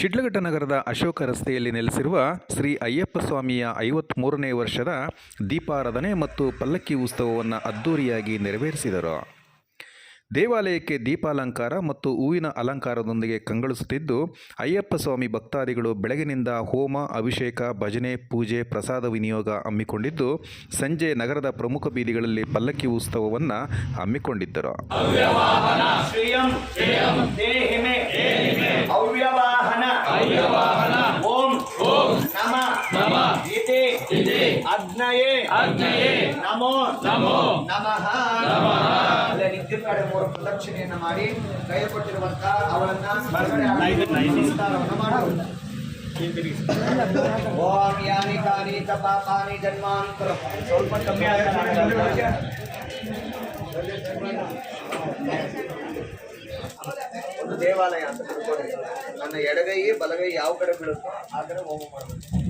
ಶಿಡ್ಲಘಟ್ಟ ನಗರದ ಅಶೋಕ ರಸ್ತೆಯಲ್ಲಿ ನೆಲೆಸಿರುವ ಶ್ರೀ ಅಯ್ಯಪ್ಪ ಸ್ವಾಮಿಯ ಐವತ್ತ್ಮೂರನೇ ವರ್ಷದ ದೀಪಾರಾಧನೆ ಮತ್ತು ಪಲ್ಲಕ್ಕಿ ಉತ್ಸವವನ್ನು ಅದ್ದೂರಿಯಾಗಿ ನೆರವೇರಿಸಿದರು. ದೇವಾಲಯಕ್ಕೆ ದೀಪಾಲಂಕಾರ ಮತ್ತು ಹೂವಿನ ಅಲಂಕಾರದೊಂದಿಗೆ ಕಂಗೊಳಿಸುತ್ತಿದ್ದು, ಅಯ್ಯಪ್ಪ ಸ್ವಾಮಿ ಭಕ್ತಾದಿಗಳು ಬೆಳಗಿನಿಂದ ಹೋಮ, ಅಭಿಷೇಕ, ಭಜನೆ, ಪೂಜೆ, ಪ್ರಸಾದ ವಿನಿಯೋಗ ಹಮ್ಮಿಕೊಂಡಿದ್ದು, ಸಂಜೆ ನಗರದ ಪ್ರಮುಖ ಬೀದಿಗಳಲ್ಲಿ ಪಲ್ಲಕ್ಕಿ ಉತ್ಸವವನ್ನು ಹಮ್ಮಿಕೊಂಡಿದ್ದರು. ಅಗ್ನಯೇ. ಅಗ್ನಯೇ. ನಮೋ. ನಮೋ. ನಮಃ. ನಮಃ. ನಿದ್ದೆ ಕಡೆ ಮೂರು ಪ್ರದಕ್ಷಿಣೆಯನ್ನು ಮಾಡಿ ಕೈ ಕೊಟ್ಟಿರುವಂತ ಅವರನ್ನ ಸ್ಮರಣೆ ಮಾಡಬಹುದು ಓಂ ಯಾನಿ ಕಾನಿ ಚ ಪಾಪಾನಿ ಜನ್ಮಾಂತರ ಸ್ವಲ್ಪ ಕಮ್ಮಿ ಒಂದು ದೇವಾಲಯ ಅಂತ ತಿಳ್ಕೊಳ್ಳಿ ನನ್ನ ಎಡಗೈ ಬಲಗೈ ಯಾವ ಕಡೆ ಬೀಳುತ್ತೋ ಆ ಕಡೆ ಹೋಮ ಮಾಡಬೇಕು